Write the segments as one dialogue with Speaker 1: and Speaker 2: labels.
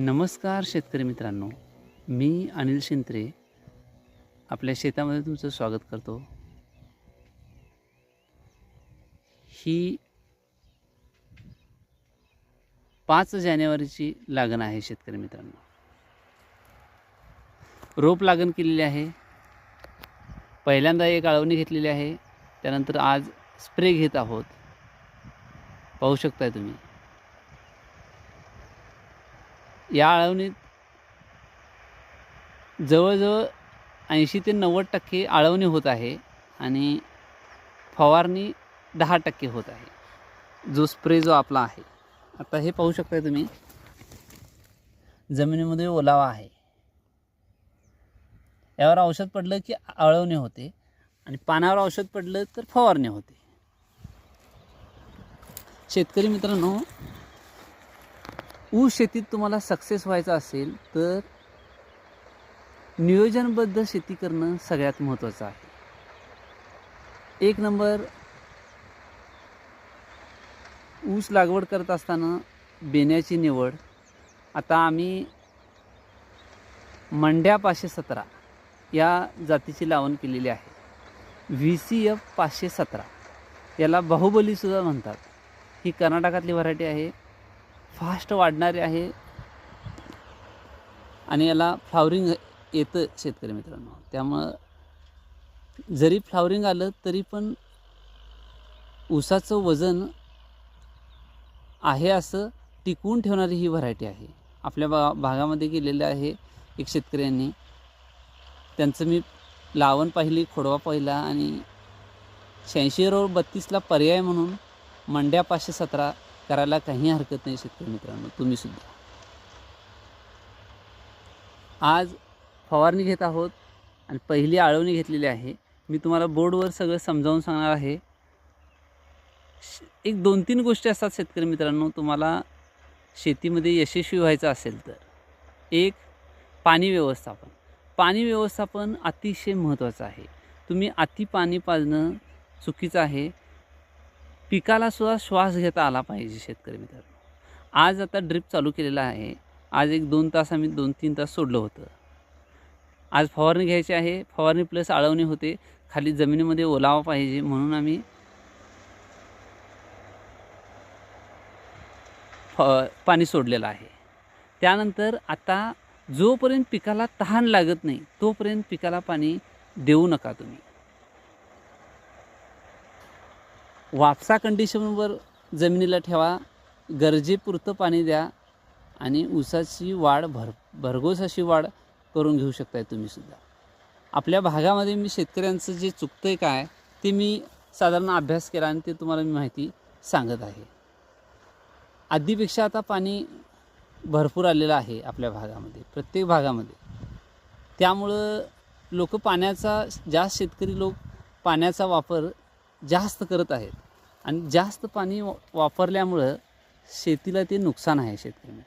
Speaker 1: नमस्कार शेतकरी मित्रांनो. मी अनिल शिंत्रे. आपल्या शेतामध्ये तुमचं स्वागत करतो. ही पाच जानेवारीची लागण आहे शेतकरी मित्रांनो. रोप लागण केलेली आहे. पहिल्यांदा एक आळवणी घेतलेली आहे. त्यानंतर आज स्प्रे घेत आहोत. पाहू शकताय तुम्ही. या आळवणीत जवळजवळ ऐंशी ते नव्वद टक्के आळवणी होत आहे आणि फवारणी दहा टक्के होत आहे. जो स्प्रे जो आपला आहे आता हे पाहू शकताय तुम्ही. जमिनीमध्ये ओलावा आहे. यावर औषध पडलं की आळवणी होते आणि पानावर औषध पडलं तर फवारणी होते. शेतकरी मित्रांनो ऊस शेतीत तुम्हाला सक्सेस व्हायचं असेल तर नियोजनबद्ध शेती करणं सगळ्यात महत्त्वाचं आहे. एक नंबर ऊस लागवड करत असताना बेण्याची निवड. आता आम्ही मंड्या पाचशे सतरा या जातीची लावण केलेली आहे. व्ही सी एफ पाचशे सतरा याला बाहुबलीसुद्धा म्हणतात. ही कर्नाटकातली व्हरायटी आहे. फास्ट वाढणारे आहे. आणि याला फ्लावरिंग येतं शेतकरी मित्रांनो. त्यामुळं जरी फ्लावरिंग आलं तरी पण ऊसाचं वजन आहे असं टिकवून ठेवणारी ही व्हरायटी आहे. आपल्या बा भागामध्ये गेलेलं आहे एक शेतकऱ्यांनी. त्यांचं मी लावण पाहिली खोडवा पाहिला आणि शहाऐंशी रोड बत्तीसला पर्याय म्हणून मंड्या पाचशे सतरा करायला काही हरकत नाही शेतकरी मित्रांनो तुम्हीसुद्धा आज फवारणी घेत आहोत आणि पहिली आळवणी घेतलेली आहे. मी तुम्हाला बोर्डवर सगळं समजावून सांगणार आहे. श- एक दोन तीन गोष्टी असतात शेतकरी मित्रांनो तुम्हाला शेतीमध्ये यशस्वी व्हायचं असेल तर. एक पाणी व्यवस्थापन. पाणी व्यवस्थापन अतिशय महत्त्वाचं आहे. तुम्ही अति पाणी पाजणं चुकीचं आहे. पिकाला सुद्धा श्वास घेता आला पाहिजे शेतकरी मित्रांनो. आज आता ड्रिप चालू केलेला आहे. आज एक दोन तास आम्ही दोन तीन तास सोडलं होतं. आज फवारणी घ्यायची आहे. फवारणी प्लस आळवणी होते. खाली जमिनीमध्ये ओलावा पाहिजे म्हणून आम्ही फ पाणी सोडलेलं आहे. त्यानंतर आता जोपर्यंत पिकाला तहान लागत नाही तोपर्यंत पिकाला पाणी देऊ नका तुम्ही. वापसा कंडिशनवर जमिनीला ठेवा गरजेपुरतं पाणी द्या आणि ऊसाची वाढ भर भरघोस अशी वाढ करून घेऊ शकताय तुम्हीसुद्धा आपल्या भागामध्ये मी शेतकऱ्यांचं जे चुकतं आहे काय ते मी साधारण अभ्यास केला आणि ते तुम्हाला मी माहिती सांगत आहे. आधीपेक्षा आता पाणी भरपूर आलेलं आहे आपल्या भागामध्ये प्रत्येक भागामध्ये. त्यामुळं लोक पाण्याचा जास्त शेतकरी लोक पाण्याचा वापर जास्त करत आहेत. आणि जास्त पाणी वापरल्यामुळं शेतीला ते नुकसान आहे शेतकरी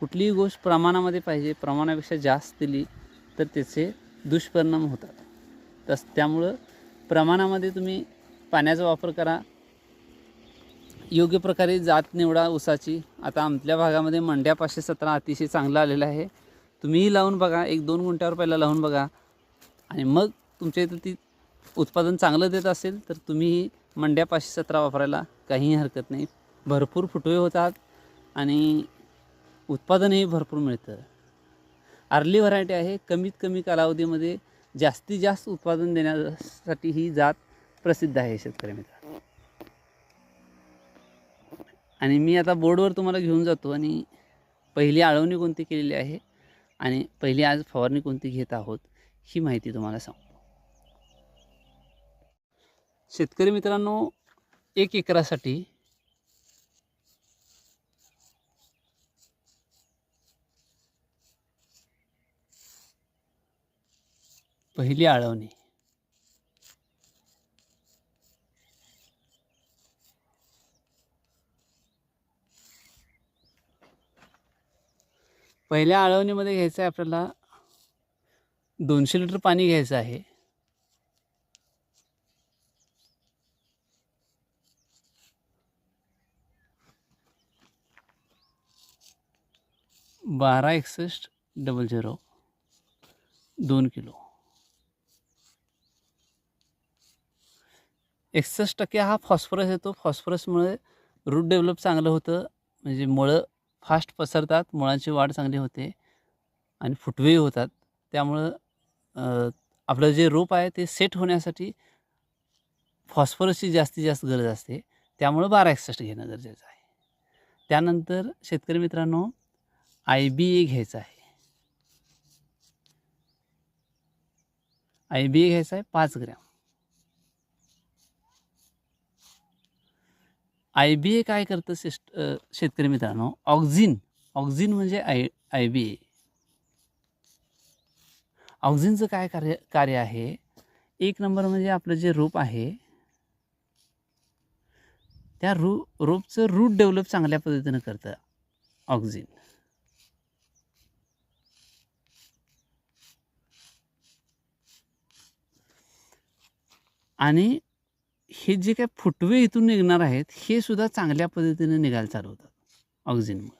Speaker 1: कुठलीही गोष्ट प्रमाणामध्ये पाहिजे प्रमाणापेक्षा जास्त दिली तर त्याचे दुष्परिणाम होतात. तस त्यामुळं प्रमाणामध्ये तुम्ही पाण्याचा वापर करा. योग्य प्रकारे जात निवडा ऊसाची. आता आमच्या भागामध्ये मंड्या पाचशे सतरा अतिशय चांगला आलेला आहे. तुम्हीही लावून बघा. एक दोन गुंठ्यावर पहिला लावून बघा. आणि मग तुमच्या इथं ती उत्पादन चांगलं देत असेल तर तुम्ही मंड्या पाचशे सतरा वापरायला काहीही हरकत नाही. भरपूर फुटवे होतात आणि उत्पादनही भरपूर मिळतं. अर्ली व्हरायटी आहे कमीत कमी कालावधीमध्ये जास्तीत जास्त उत्पादन देण्यासाठी ही जात प्रसिद्ध आहे शेतकरी मित्र. आणि मी आता बोर्डवर तुम्हाला घेऊन जातो आणि पहिली आळवणी कोणती केलेली आहे आणि पहिली आज फवारणी कोणती घेत आहोत ही माहिती तुम्हाला सांगू शेतकरी मित्रांनो एक एकरासाठी पहिली आळवणी. पहिल्या आळवणीमध्ये घ्यायचं आहे आपल्याला दोनशे लिटर पाणी घ्यायचं आहे. बारा एकसष्ट डबल झिरो दोन किलो. एकसष्ट टक्के हा फॉस्फरस येतो फॉस्फरसमुळे रूट डेव्हलप चांगलं होतं म्हणजे मुळं फास्ट पसरतात मुळांची वाढ चांगली होते आणि फुटवेही होतात. त्यामुळं आपलं जे रोप आहे ते सेट होण्यासाठी फॉस्फरसची जास्तीत जास्त गरज असते. त्यामुळं बारा एकसष्ट घेणं गरजेचं आहे. त्यानंतर शेतकरी मित्रांनो आय बी ए घ्यायचं आहे. आय बी ए घ्यायचं आहे पाच ग्रॅम. आय बी ए काय करतं सिस्ट शेतकरी मित्रांनो? ऑक्झिन. ऑक्झिन म्हणजे आय आय बी ए. ऑक्झिनचं काय कार्य कार्य आहे? एक नंबर म्हणजे आपलं जे रोप आहे त्या रू रोपचं रूट डेव्हलप चांगल्या पद्धतीनं करतं ऑक्झिन. आणि हे जे काय फुटवे इथून निघणार आहेत हे सुद्धा चांगल्या पद्धतीने निघायला चालू होतात ऑक्झिनमुळे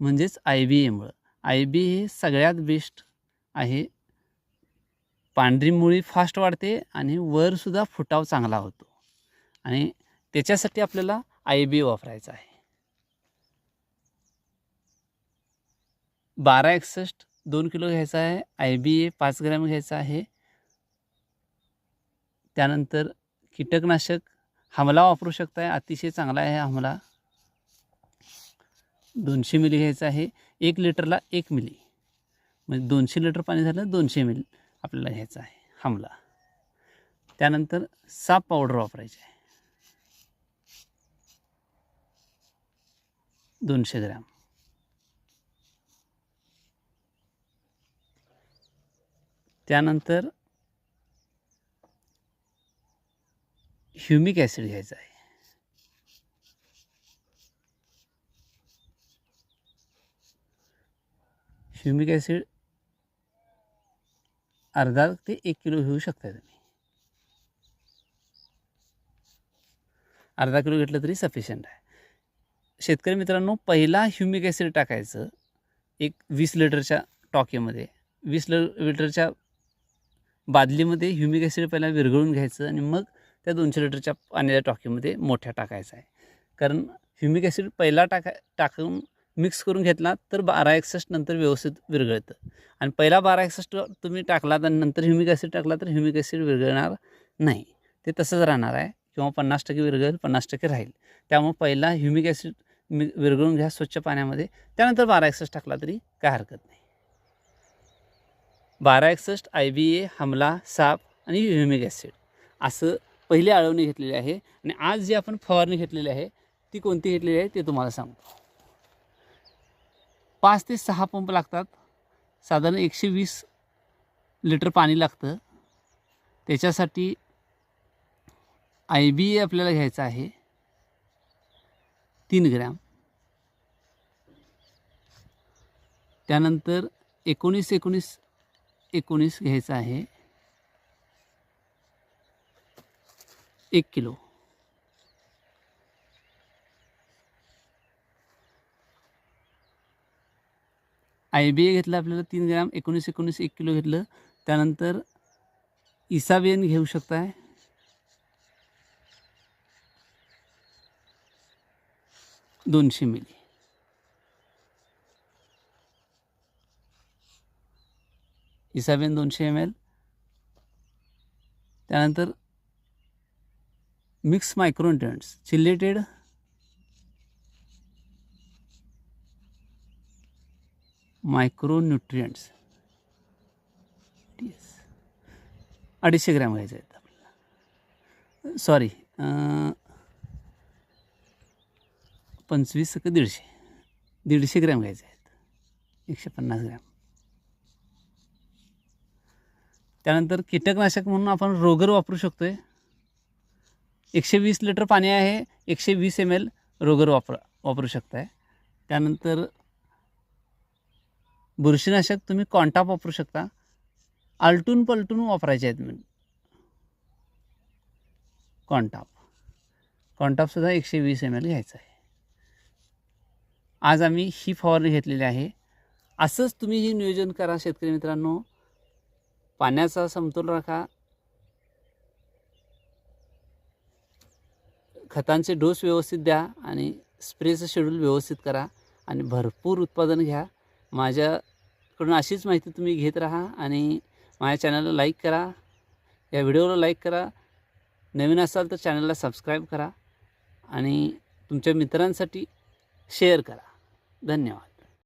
Speaker 1: म्हणजेच आय बी एमुळं आय बी हे सगळ्यात बेस्ट आहे. पांढरी मुळी फास्ट वाढते आणि वरसुद्धा फुटाव चांगला होतो. आणि त्याच्यासाठी आपल्याला आय बी वापरायचा आहे. बारा एकसष्ट दोन किलो घ्यायचा आहे. आय बी ए पाच ग्रॅम घ्यायचा आहे. त्यानंतर कीटकनाशक हमला वापरू शकताय. अतिशय चांगला आहे हमला. दोनशे मिली घ्यायचं आहे. एक लिटरला एक मिली. म्हणजे दोनशे लिटर पाणी झालं दोनशे मिली आपल्याला घ्यायचं आहे हमला. त्यानंतर साप पावडर वापरायची आहे. दोनशे ग्रॅम. त्यानंतर ह्युमिक ॲसिड घ्यायचा आहे. ह्युमिक ॲसिड अर्धा ते एक किलो घेऊ शकता तुम्ही. अर्धा किलो घेतलं तरी सफिशियंट आहे. शेतकरी मित्रांनो पहिला ह्युमिक ॲसिड टाकायचं एक वीस लिटरच्या टॉकीमध्ये. वीस ल लिटरच्या बादलीमध्ये ह्युमिक ॲसिड पहिला विरघळून घ्यायचं आणि मग त्या दोनशे लिटरच्या पाण्याच्या टॉकीमध्ये मोठ्या टाकायचा आहे. कारण ह्युमिक ॲसिड पहिला टाका टाकून मिक्स करून घेतला तर बारा एकसष्ट नंतर व्यवस्थित विरघळतं. आणि पहिला बारा एकसष्ट तुम्ही टाकलात आणि नंतर ह्युमिक ॲसिड टाकला तर ह्युमिक ॲसिड विरघळणार नाही. ते तसंच राहणार आहे किंवा पन्नास टक्के विरघळेल पन्नास टक्के राहील. त्यामुळे पहिला ह्युमिक ॲसिड मि विरघळून घ्या स्वच्छ पाण्यामध्ये. त्यानंतर बारा एकसष्ट टाकला तरी काय हरकत नाही. बारा एकसष्ट आय बी ए हमला साप आणि ह्युमिक ॲसिड. असं पहिली आळवणी घेतलेली आहे आणि आज जी आपण फवारणी घेतलेली आहे ती कोणती घेतलेली आहे ते तुम्हाला सांगतो पाच ते सहा पंप लागतात. साधारण एकशे वीस लिटर पाणी लागतं. त्याच्यासाठी आय बी ए आपल्याला घ्यायचं आहे. तीन ग्रॅम. त्यानंतर एकोणीस एकोणीस एकोणीस घ्यायचं आहे. एक किलो. आय बी ए घेतलं आपल्याला तीन ग्रॅम एकोणीस एकोणीस एक किलो घेतलं. त्यानंतर इसाबेन घेऊ शकताय. दोनशे मिली. इसाबेन दोनशे एम एल. त्यानंतर मिक्स मायक्रोन्युट्रियंट्स चिलेटेड मायक्रोन्युट्रियंट्स अडीचशे ग्रॅम घ्यायचे आहेत आपल्याला. सॉरी पंचवीस का दीडशे? दीडशे ग्रॅम घ्यायचे आहेत. एकशे पन्नास ग्रॅम. त्यानंतर कीटकनाशक म्हणून आपण रोगर वापरू शकतो आहे एकशे वीस लिटर पाणी आहे एकशे वीस एम एल रोगर वापरा वापरू शकताय. त्यानंतर बुरशीनाशक तुम्ही कॉन्टाप वापरू शकता. आलटून पलटून वापरायचे आहेत मी कॉन्टाप कॉन्टापसुद्धा एकशे वीस एम एल घ्यायचं आहे. आज आम्ही ही फवारणी घेतलेली आहे. असंच तुम्ही ही नियोजन करा शेतकरी मित्रांनो. पाण्याचा समतोल राखा. खतांचे डोस व्यवस्थित द्या आणि स्प्रेचं शेड्यूल व्यवस्थित करा आणि भरपूर उत्पादन घ्या. माझ्याकडून अशीच माहिती तुम्ही घेत राहा आणि माझ्या चॅनलला लाईक करा. या व्हिडिओला लाईक करा. नवीन असाल तर चॅनलला सबस्क्राईब करा आणि तुमच्या मित्रांसाठी शेअर करा. धन्यवाद.